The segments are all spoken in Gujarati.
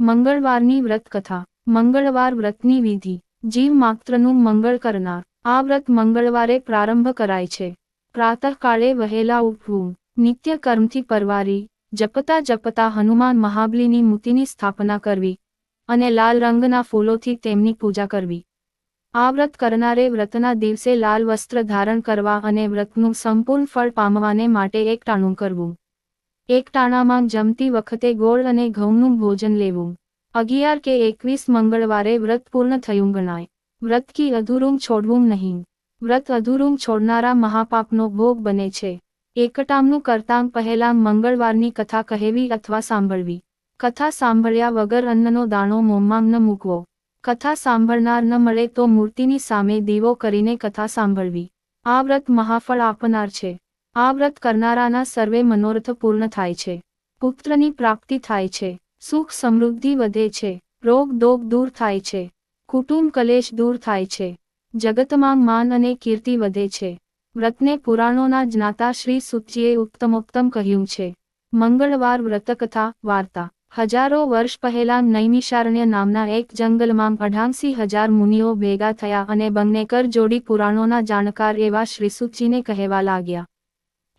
મંગળવારની વ્રત કથા મંગળવાર વ્રતની વિધિ, જીવ માત્રનું મંગળ કરનાર, આ વ્રત મંગળવારે પ્રારંભ કરાય છે. પ્રાતઃકાળે વહેલા ઉઠવું, નિત્ય કર્મથી પરવારી, જપતા જપતા હનુમાન મહાબલીની મૂર્તિની સ્થાપના કરવી અને લાલ રંગના ફૂલોથી તેમની પૂજા કરવી. આ વ્રત કરનારે વ્રતના દિવસે લાલ વસ્ત્ર ધારણ કરવા અને વ્રતનું સંપૂર્ણ ફળ પામવાને માટે એક ટાણું કરવું. એક ટાણામાં જમતી વખતે ગોળ અને ઘઉંનું ભોજન લેવું. અગિયાર કે એકવીસ મંગળવારે વ્રત પૂર્ણ થયું ગણાય. વ્રત કી અધૂરું છોડવું નહીં. વ્રત અધૂરું છોડનારા મહાપાપનો ભોગ બને છે. એકટામનું કરતાં પહેલાં મંગળવારની કથા કહેવી અથવા સાંભળવી. કથા સાંભળ્યા વગર અન્નનો દાણો મોંમાં ન મૂકવો. કથા સાંભળનાર ન મળે તો મૂર્તિની સામે દીવો કરીને કથા સાંભળવી. આ વ્રત મહાફળ આપનાર છે. આ વ્રત કરનારાના સર્વે મનોરથ પૂર્ણ થાય છે. પુત્રની પ્રાપ્તિ થાય છે. સુખ સમૃદ્ધિ વધે છે. રોગ દોગ દૂર થાય છે. કુટુંબ કલેશ દૂર થાય છે. જગતમાં માન અને કીર્તિ વધે છે. વ્રતને પુરાણોના જ્ઞાતા શ્રી સુતજીએ ઉત્તમોત્તમ કહ્યું છે. મંગળવાર વ્રતકથા, વાર્તા. હજારો વર્ષ પહેલા નૈમિષારણ્ય નામના એક જંગલમાં અઢાંસી હજાર મુનિઓ ભેગા થયા અને બંનેકર જોડી પુરાણોના જાણકાર એવા શ્રીસુખજીને કહેવા લાગ્યા.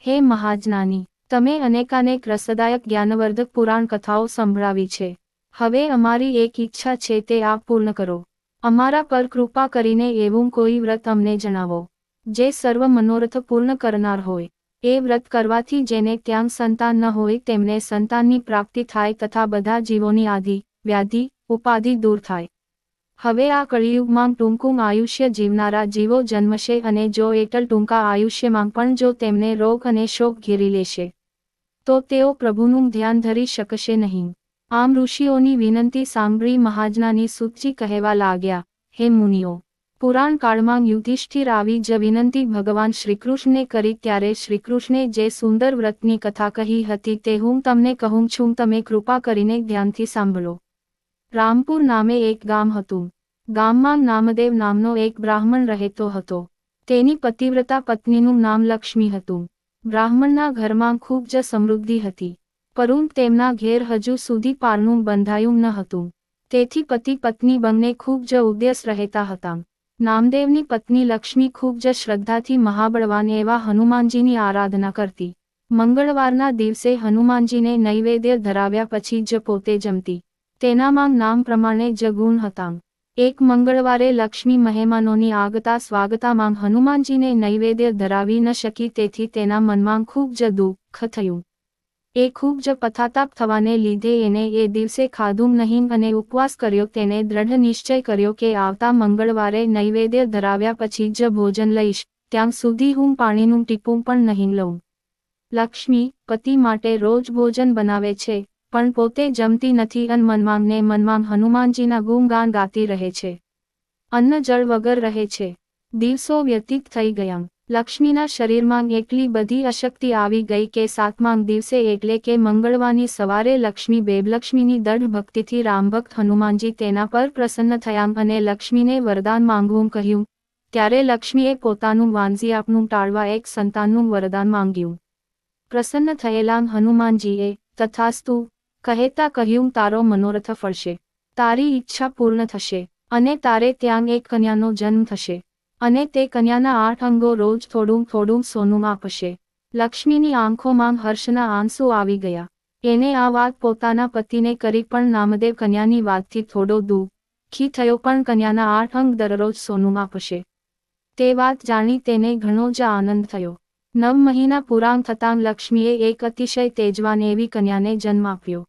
હે મહાજ્ઞાની તમે અનેકાનેક રસદાયક જ્ઞાનવર્ધક પુરાણ કથાઓ સંભળાવી છે. હવે અમારી એક ઈચ્છા છે તે આપ પૂર્ણ કરો. અમારા પર કૃપા કરીને એવું કોઈ વ્રત અમને જણાવો, જે સર્વ મનોરથ પૂર્ણ કરનાર હોય. એ વ્રત કરવાથી જેને ત્યાં સંતાન ન હોય તેમને સંતાનની પ્રાપ્તિ થાય તથા બધા જીવોની આદિ વ્યાધિ, ઉપાધિ દૂર થાય. હવે આ કળિયુગમાં ટૂંકું આયુષ્ય જીવનારા જીવો જન્મશે અને જો એટલ ટૂંકા આયુષ્યમાં પણ જો તેમને રોગ અને શોક ઘેરી લેશે, તો તેઓ પ્રભુનું ધ્યાન ધરી શકશે નહીં. આમ ઋષિઓની વિનંતી સાંભળી મહાજનાની સૂચી કહેવા લાગ્યા, હે મુનિઓ, પુરાણ કાળમાં યુધિષ્ઠિર આવી જ વિનંતી ભગવાન શ્રીકૃષ્ણને કરી ત્યારે શ્રીકૃષ્ણે જે સુંદર વ્રતની કથા કહી હતી તે હું તમને કહું છું, તમે કૃપા કરીને ધ્યાનથી સાંભળો. રામપુર નામે એક ગામ હતું. ગામમાં નામદેવ નામનો એક બ્રાહ્મણ રહેતો હતો. તેની પતિવ્રતા પત્નીનું નામ લક્ષ્મી હતું. બ્રાહ્મણના ઘરમાં ખૂબ જ સમૃદ્ધિ હતી. પરંતુ તેમના ઘેર હજુ સુધી પારણું બંધાયું ન હતું. તેથી પતિ પત્ની બંને ખૂબ જ ઉદ્યસ રહેતા હતા. નામદેવની પત્ની લક્ષ્મી ખૂબ જ શ્રદ્ધાથી મહાબળવાન એવા હનુમાનજીની આરાધના કરતી. મંગળવારના દિવસે હનુમાનજીને નૈવેદ્ય ધરાવ્યા પછી જ પોતે જમતી. તેનામાં નામ પ્રમાણે જ ગુણ હતા એક મંગળવારે લક્ષ્મી મહેમાનોની આગતા સ્વાગતામાં હનુમાનજીને નૈવેદ્ય ધરાવી ન શકી તેથી તેના મનમાં ખૂબ જ દુઃખ થયું. એ ખૂબ જ પથાતાપ થવાને લીધે એને એ દિવસે ખાધું નહીં અને ઉપવાસ કર્યો તેને દ્રઢ નિશ્ચય કર્યો કે આવતા મંગળવારે નૈવેદ્ય ધરાવ્યા પછી જ ભોજન લઈશ, ત્યાં સુધી હું પાણીનું ટીપું પણ નહીં લઉં. લક્ષ્મી, પતિ માટે રોજ ભોજન બનાવે છે પણ પોતે જમતી નથી અન મનમાં ને મનમાં હનુમાનજીના ગુણગાન ગાતી રહે છે. અન્ન જળ વગર રહે છે. દિવસો વ્યતીત થઈ ગયા લક્ષ્મીના શરીરમાં એટલી બધી અશક્તિ આવી ગઈ કે સાતમામ દિવસે એટલે કે મંગળવાની સવારે લક્ષ્મી બેબલક્ષ્મીની દઢ ભક્તિથી રામભક્ત હનુમાનજી તેના પર પ્રસન્ન થયા અને લક્ષ્મીને વરદાન માંગવું કહ્યું. ત્યારે લક્ષ્મીએ પોતાનું વાંઝી આપનું ટાળવા એક સંતાનનું વરદાન માંગ્યું. પ્રસન્ન થયેલા હનુમાનજીએ તથાસ્તુ કહેતા કહ્યું, તારો મનોરથ ફળશે. તારી ઈચ્છા પૂર્ણ થશે અને તારે ત્યાં એક કન્યાનો જન્મ થશે અને તે કન્યાના આઠ અંગો રોજ થોડું થોડું સોનું આપશે. લક્ષ્મીની આંખોમાં હર્ષના આંસુ આવી ગયા. એને આ વાત પોતાના પતિને કરી પણ નામદેવ કન્યાની વાતથી થોડો દુઃખી થયો પણ કન્યાના આઠ અંગ દરરોજ સોનું આપશે. તે વાત જાણી તેને ઘણો જ આનંદ થયો. નવ મહિના પુરાણ થતાં લક્ષ્મીએ એક અતિશય તેજવાન એવી કન્યાને જન્મ આપ્યો.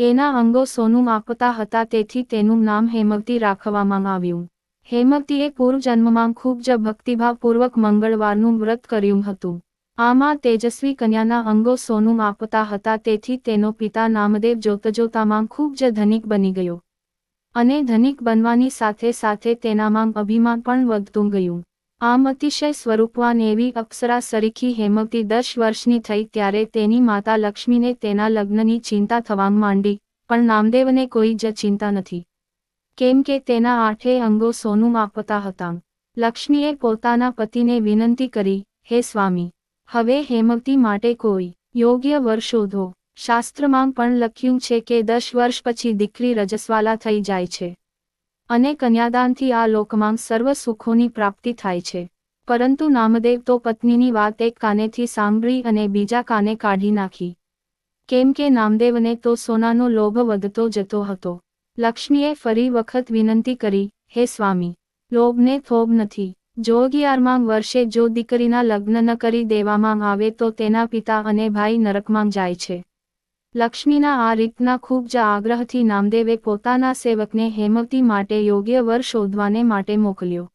એના અંગો સોનું આપતા હતા, તેથી તેનું નામ હેમવતી રાખવામાં આવ્યું. હેમવતીએ પૂર્વજન્મમાં ખૂબ જ ભક્તિભાવપૂર્વક મંગળવારનું વ્રત કર્યું હતું. આમાં તેજસ્વી કન્યાના અંગો સોનું આપતા હતા, તેથી તેનો પિતા નામદેવ જોતજોતામાં ખૂબ જ ધનિક બની ગયો. અને ધનિક બનવાની સાથે સાથે તેનામાં અભિમાન પણ વધતું ગયું. આમ અતિશય સ્વરૂપવાન એવી અપ્સરા સરીખી હેમવતી દસ વર્ષની થઈ ત્યારે તેની માતા લક્ષ્મીને તેના લગ્નની ચિંતા થવા માંડી, પણ નામદેવને કોઈ જ ચિંતા નથી. કેમ કે તેના આઠે અંગો સોનું આપતા હતા. લક્ષ્મીએ પોતાના પતિને વિનંતી કરી, હે સ્વામી, હવે હેમવતી માટે કોઈ યોગ્ય વર શોધો. શાસ્ત્રમાં પણ લખ્યું છે કે દસ વર્ષ પછી દીકરી રજસ્વાલા થઈ જાય છે. અને કન્યાદાનથી આ લોકમાં સર્વ સુખોની પ્રાપ્તિ થાય છે. પરંતુ નામદેવ તો પત્નીની વાત એક કાનેથી સાંભળી અને બીજા કાને કાઢી નાખી. કેમ કે નામદેવને તો સોનાનો લોભ વધતો જતો હતો. લક્ષ્મીએ ફરી વખત વિનંતી કરી, હે સ્વામી, લોભને થોભ નથી. જોગિયારમાં વર્ષે જો દીકરીના લગ્ન ન કરી દેવામાં આવે તો તેના પિતા અને ભાઈ નરકમાં જાય છે. લક્ષ્મીના આ રીતના ખૂબ જ આગ્રહથી નામદેવે પોતાના સેવકને હેમવતી માટે યોગ્ય વર શોધવાને માટે મોકલ્યો.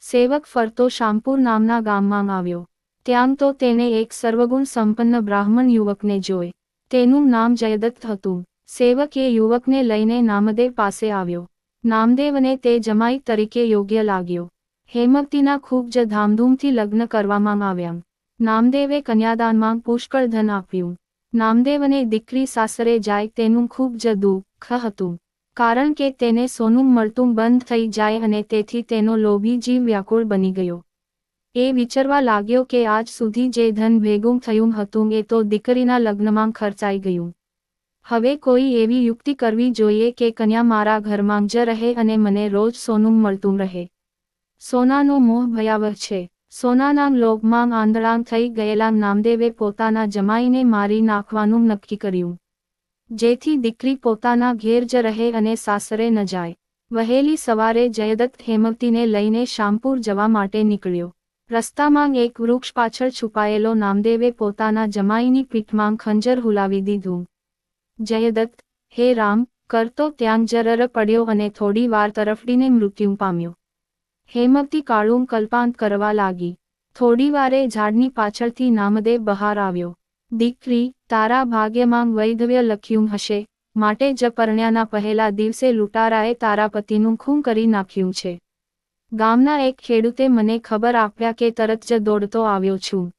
સેવક ફરતો શામપુર નામના ગામમાં આવ્યો. ત્યાં તો તેને એક સર્વગુણ સંપન્ન બ્રાહ્મણ યુવકને જોઈ. તેનું નામ જયદત્ત હતું. સેવક એ યુવકને લઈને નામદેવ પાસે આવ્યો. નામદેવને તે જમાઈ તરીકે યોગ્ય લાગ્યો. હેમવતીના ખૂબ જ ધામધૂમથી લગ્ન કરવામાં આવ્યા. નામદેવે કન્યાદાનમાં પુષ્કળ ધન આપ્યું. નામદેવને દીકરી સાસરે જાય તેનું ખૂબ જ દુઃખ હતું, કારણ કે તેને સોનું મળતું બંધ થઈ જાય અને તેથી તેનો લોભી જીવ વ્યાકુળ બની ગયો. એ વિચારવા લાગ્યો કે આજ સુધી જે ધન ભેગું થયું હતું એ તો દીકરીના લગ્નમાં ખર્ચાઈ ગયું. હવે કોઈ એવી યુક્તિ કરવી જોઈએ કે કન્યા મારા ઘરમાં જ રહે અને મને રોજ સોનું મળતું રહે. સોનાનો મોહ ભયાવહ છે. સોનાના લોભમાં આંધળાંગ થઈ ગયેલા નામદેવે પોતાના જમાઈને મારી નાખવાનું નક્કી કર્યું. જેથી દીકરી પોતાના ઘેર જ રહે અને સાસરે ન જાય. વહેલી સવારે જયદત્ત હેમવતીને લઈને શામપુર જવા માટે નીકળ્યો. રસ્તામાં એક વૃક્ષ પાછળ છુપાયેલો નામદેવે પોતાના જમાઈની પીઠમાં ખંજર હુલાવી દીધું. જયદત્ત, હે રામ કરતો ત્યાં જરર પડ્યો અને થોડી વાર તરફડીને મૃત્યુ પામ્યો. હેમવતી કાળું કલ્પાંત કરવા લાગી. થોડી વારે ઝાડની પાછળથી નામદેવ બહાર આવ્યો. દીકરી, તારા ભાગ્યમાં વૈધવ્ય લખ્યું હશે. માટે જ પરણ્યાના પહેલા દિવસે લૂંટારાએ તારા પતિનું ખૂન કરી નાખ્યું છે. ગામના એક ખેડૂતે મને ખબર આપ્યા કે તરત જ દોડતો આવ્યો છું.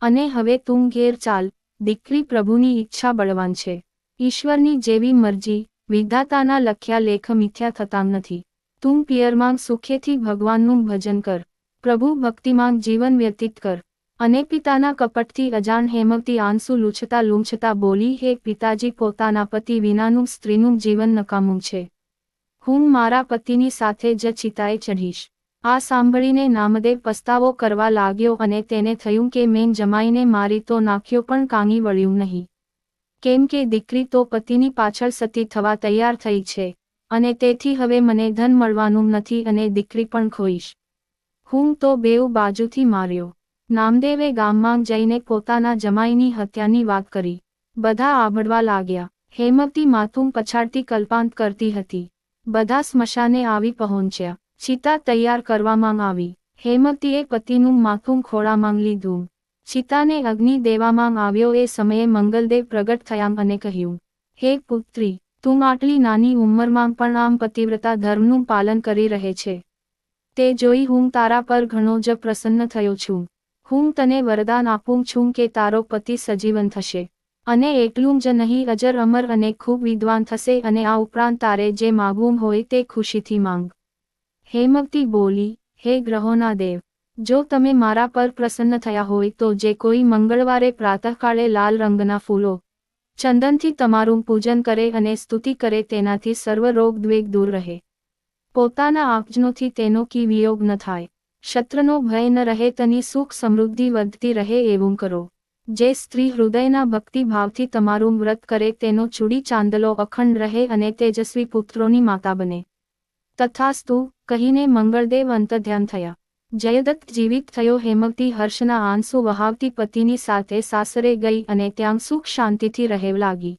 અને હવે તું ઘેર ચાલ. દીકરી પ્રભુની ઈચ્છા બળવાન છે. ઈશ્વરની જેવી મરજી. વિધાતાના લખ્યા લેખ મિથ્યા થતા નથી. તું પિયરમાં સુખેથી ભગવાનનું ભજન કર, પ્રભુ ભક્તિમાં જીવન વ્યતીત કર, અને પિતાના કપટથી અજાણ હેમવતી આંસુ લૂછતા લૂંછતા બોલી, હે પિતાજી, પોતાના પતિ વિનાનું સ્ત્રીનું જીવન નકામું છે. હું મારા પતિની સાથે જ ચિતાએ ચઢીશ આ સાંભળીને નામદેવ પસ્તાવો કરવા લાગ્યો અને તેને થયું કે મેં જમાઈને મારી તો નાખ્યો પણ કાંગી વળ્યું નહીં. કેમ કે દીકરી તો પતિની પાછળ સતી થવા તૈયાર થઈ છે. અને તેથી હવે મને ધન મળવાનું નથી અને દીકરી પણ ખોઈશ. હું તો બેઉ બાજુથી માર્યો. નામદેવે ગામમાં જઈને પોતાના જમાઈની હત્યાની વાત કરી. બધા આભડવા લાગ્યા. હેમતી માથું પછાડતી કલ્પાંત કરતી હતી. બધા સ્મશાને આવી પહોંચ્યા. ચિતા તૈયાર કરવામાં આવી. હેમતીએ પતિનું માથું ખોળામાં લીધું. ચિતાને અગ્નિ દેવામાં આવ્યો એ સમયે મંગલદેવ પ્રગટ થયા અને કહ્યું, હે પુત્રી તું આટલી નાની ઉંમરમાં પણ આમ પતિવ્રતા ધર્મનું પાલન કરી રહે છે. તે જોઈ હું તારા પર ઘણો જ પ્રસન્ન થયો છું. હું તને વરદાન આપું છું કે તારો પતિ સજીવન થશે. અને એટલું જ નહીં, અજર અમર અને ખૂબ વિદ્વાન થશે અને આ ઉપરાંત તારે જે માગવું હોય તે ખુશીથી માંગ. હેમવતી બોલી, હે ગ્રહોના દેવ, જો તમે મારા પર પ્રસન્ન થયા હોય તો જે કોઈ મંગળવારે પ્રાતઃકાળે લાલ રંગના ફૂલો ચંદનથી તમારું પૂજન કરે અને સ્તુતિ કરે તેનાથી સર્વ રોગ દ્વેગ દૂર રહે. પોતાના આપજનોથી તેનો કી વિયોગ ન થાય. શત્રનો ભય ન રહે, તની સુખ સમૃદ્ધિ વધતી રહે એવું કરો. જે સ્ત્રી હૃદયના ભક્તિભાવથી તમારું વ્રત કરે, તેનો ચૂડી ચાંદલો અખંડ રહે અને તેજસ્વી પુત્રોની માતા બને. તથાસ્તુ, કહીને મંગળદેવ અંત ધ્યાન થયા. જયદત્ત જીવિત થયો હેમવતી હર્ષના આંસુ વહાવતી પતિની સાથે સાસરે ગઈ અને ત્યાં સુખ શાંતિથી રહેવ લાગી.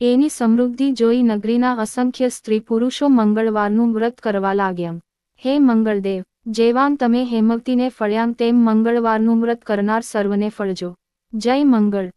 એની સમૃદ્ધિ જોઈ નગરીના અસંખ્ય સ્ત્રી પુરુષો મંગળવારનું વ્રત કરવા લાગ્યા. હે મંગળદેવ જેવામ તમે હેમવતીને ફળ્યામ તેમ મંગળવારનું વ્રત કરનાર સર્વને ફળજો. જય મંગળ.